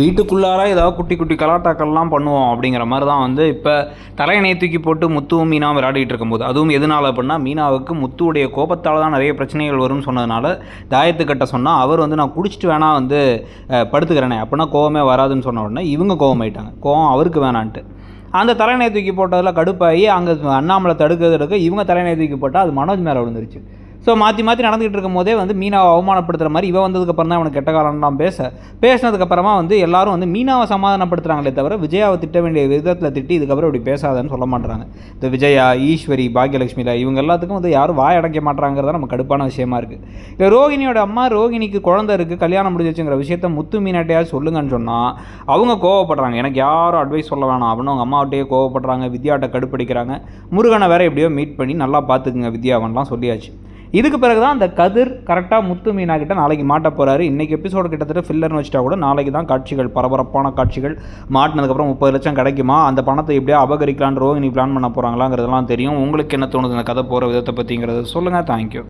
வீட்டுக்குள்ளார ஏதாவது குட்டி குட்டி கலாட்டாக்கள்லாம் பண்ணுவோம் அப்படிங்கிற மாதிரி தான் வந்து இப்போ தலையணை தூக்கி போட்டு முத்துவும் மீனாவும் விளையாடிட்டு இருக்கும்போது. அதுவும் எதனால அப்படின்னா மீனாவுக்கு முத்துவுடைய கோபத்தால் தான் நிறைய பிரச்சனைகள் வரும்னு சொன்னதுனால தாயத்து கட்ட சொன்னால் அவர் வந்து நான் குடிச்சிட்டு வேணா வந்து படுத்துக்கிறேனே. அப்படின்னா கோவமே வராதுன்னு சொன்ன உடனே இவங்க கோவமாயிட்டாங்க. கோவம் அவருக்கு வேணான்ட்டு. அந்த தலையணை தூக்கி போட்டதில் கடுப்பாகி அங்கே அண்ணாமலை தடுக்கிறதுக்கு இவங்க தலைநை தூக்கி போட்டால் அது மனோஜ் மேலே விழுந்துருச்சு. ஸோ மாற்றி மாற்றி நடந்துகிட்டு இருக்கும் போதே வந்து மீனாவை அவமானப்படுத்துகிற மாதிரி இவன் வந்ததுக்கப்புறம் தான் அவனுக்கு கெட்ட காலம்லாம் பேச பேசினதுக்கப்புறமா வந்து எல்லாரும் வந்து மீனாவை சமாதானப்படுத்துகிறாங்களே தவிர விஜயாவை திட்ட வேண்டிய விதத்தில் திட்டி இதுக்கப்புறம் இப்படி பேசாதன்னு சொல்ல மாட்டாங்க இந்த விஜயா ஈஸ்வரி பாக்யலட்சுமிலா இவங்க எல்லாத்துக்கும் வந்து யாரும் வாய் அடைக்க மாட்டாங்கிறதா நம்ம கடுப்பான விஷயமா இருக்குது இப்போ ரோகிணியோட அம்மா ரோகிணிக்கு குழந்தை இருக்குது கல்யாணம் முடிஞ்சிச்சுங்கிற விஷயத்த முத்து மீனாட்டையாவது சொல்லுங்கன்னு சொன்னால் அவங்க கோவப்படுறாங்க. எனக்கு யாரும் அட்வைஸ் சொல்ல வேணாம் அப்படின்னு அவங்க அம்மாவட்டையே கோவப்படுறாங்க வித்யாட்ட கடுப்படிக்கிறாங்க. முருகனை வேற எப்படியோ மீட் பண்ணி நல்லா பார்த்துக்குங்க வித்யாவன்லாம் சொல்லியாச்சு. இதுக்கு பிறகு தான் அந்த கதிர் கரெக்டாக முத்து மீனா கிட்ட நாளைக்கு மாட்ட போகிறாரு இன்றைக்கி எபிசோடு கிட்டத்தட்ட ஃபில்லர்னு வச்சுட்டா கூட நாளைக்கு தான் காட்சிகள் பரபரப்பான காட்சிகள். மாட்டினதுக்கப்புறம் முப்பது லட்சம் கிடைக்குமா? அந்த பணத்தை எப்படியோ அபகரிக்கலான்னு ரோஹினி பிளான் பண்ண போகிறாங்களாங்கிறதெல்லாம் தெரியும். உங்களுக்கு என்ன தோணுது இந்த கதை போகிற விதத்தை பற்றிங்கிறது சொல்லுங்கள் தேங்க்யூ